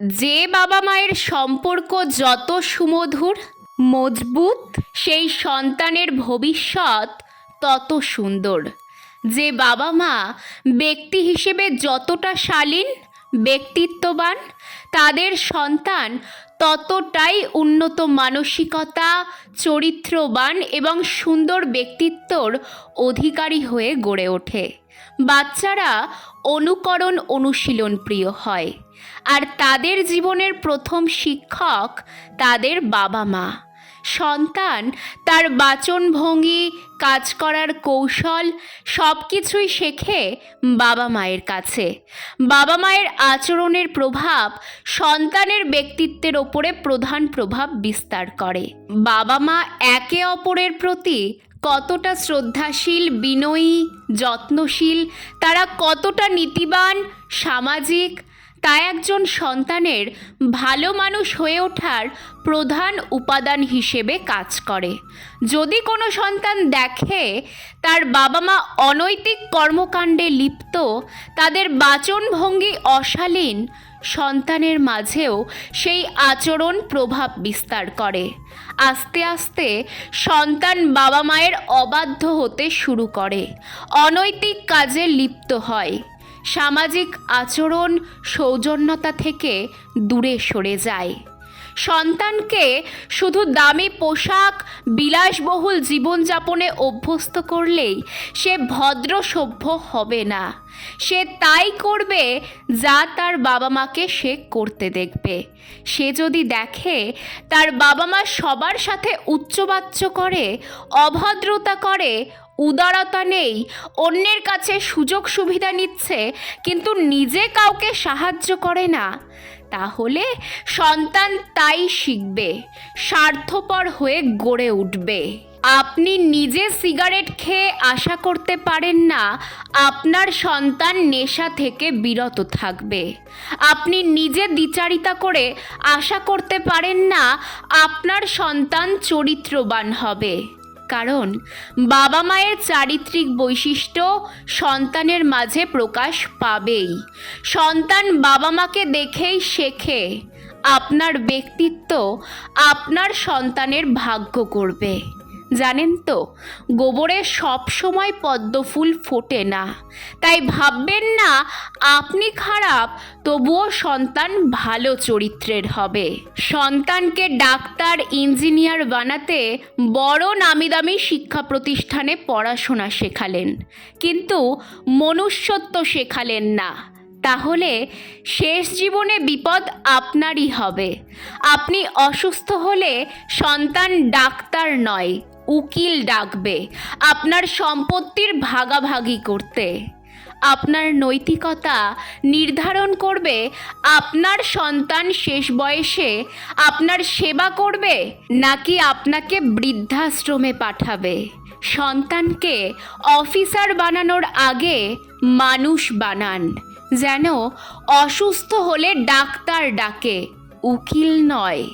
যে বাবা মায়ের সম্পর্ক যত সুমধুর, মজবুত, সেই সন্তানের ভবিষ্যৎ তত সুন্দর। যে বাবা মা ব্যক্তি হিসেবে যতটা শালীন, ব্যক্তিত্ববান, তাদের সন্তান ততটাই উন্নত মানসিকতা, চরিত্রবান এবং সুন্দর ব্যক্তিত্বর অধিকারী হয়ে গড়ে ওঠে। বাচ্চারা অনুকরণ অনুশীলন প্রিয় হয়। আর তাদের জীবনের প্রথম শিক্ষক তাদের বাবা মা। সন্তান তার বাচনভঙ্গি, কাজ করার কৌশল সব কিছুই শেখে বাবা মায়ের কাছে। বাবা মায়ের আচরণের প্রভাব সন্তানের ব্যক্তিত্বের ওপরে প্রধান প্রভাব বিস্তার করে। বাবা মা একে অপরের প্রতি কতটা শ্রদ্ধাশীল বিনয়ী যত্নশীল তারা কতটা নীতিবান সামাজিক তা একজন সন্তানের ভালো মানুষ হয়ে ওঠার প্রধান উপাদান হিসেবে কাজ করে। যদি কোনো সন্তান দেখে তার বাবা মা অনৈতিক কর্মকাণ্ডে লিপ্ত, তাদের বাচনভঙ্গি অশালীন, সন্তানের মাঝেও সেই আচরণ প্রভাব বিস্তার করে। আস্তে আস্তে সন্তান বাবা মায়ের অবাধ্য হতে শুরু করে, অনৈতিক কাজে লিপ্ত হয়। সামাজিক আচরণ সৌজন্যতা থেকে দূরে সরে যায়। সন্তানকে শুধু দামি পোশাক, বিলাসবহুল জীবনযাপনে অভ্যস্ত করলেই সে ভদ্র সভ্য হবে না। সে তাই করবে যা তার বাবা মাকে সে করতে দেখবে। সে যদি দেখে তার বাবা মা সবার সাথে উচ্চবাচ্য করে, অভদ্রতা করে উদারতা নেই। অন্যের কাছে সুযোগ সুবিধা নিচ্ছে, কিন্তু নিজে কাউকে সাহায্য করে না। তাহলে সন্তান তাই শিখবে, স্বার্থপর হয়ে গড়ে উঠবে। আপনি নিজে সিগারেট খেয়ে আশা করতে পারেন না, আপনার সন্তান নেশা থেকে বিরত থাকবে। আপনি নিজে দ্বিচারিতা করে আশা করতে পারেন না, আপনার সন্তান চরিত্রবান হবে। কারণ বাবা মায়ের চারিত্রিক বৈশিষ্ট্য সন্তানের মাঝে প্রকাশ পাবেই। সন্তান বাবা মাকে দেখেই শেখে, আপনার ব্যক্তিত্ব আপনার সন্তানের ভাগ্য করবে। জানেন তো, গোবরে সব সময় পদ্ম ফুল ফোটে না। তাই ভাববেন না, আপনি খারাপ, তবুও সন্তান ভালো চরিত্রের হবে। সন্তানকে ডাক্তার, ইঞ্জিনিয়ার বানাতে বড় নামি দামি শিক্ষা প্রতিষ্ঠানে পড়াশোনা শেখালেন। কিন্তু মনুষ্যত্ব শেখালেন না। তাহলে শেষ জীবনে বিপদ আপনারই হবে। আপনি অসুস্থ হলে সন্তান ডাক্তার নয় উকিল ডাকবে আপনার সম্পত্তির ভাগাভাগি করতে। আপনার নৈতিকতা নির্ধারণ করবে। আপনার সন্তান শেষ বয়সে আপনার সেবা করবে নাকি আপনাকে বৃদ্ধাশ্রমে পাঠাবে। সন্তানকে অফিসার বানানোর আগে মানুষ বানান। যেন অসুস্থ হলে ডাক্তার ডাকে, উকিল নয়।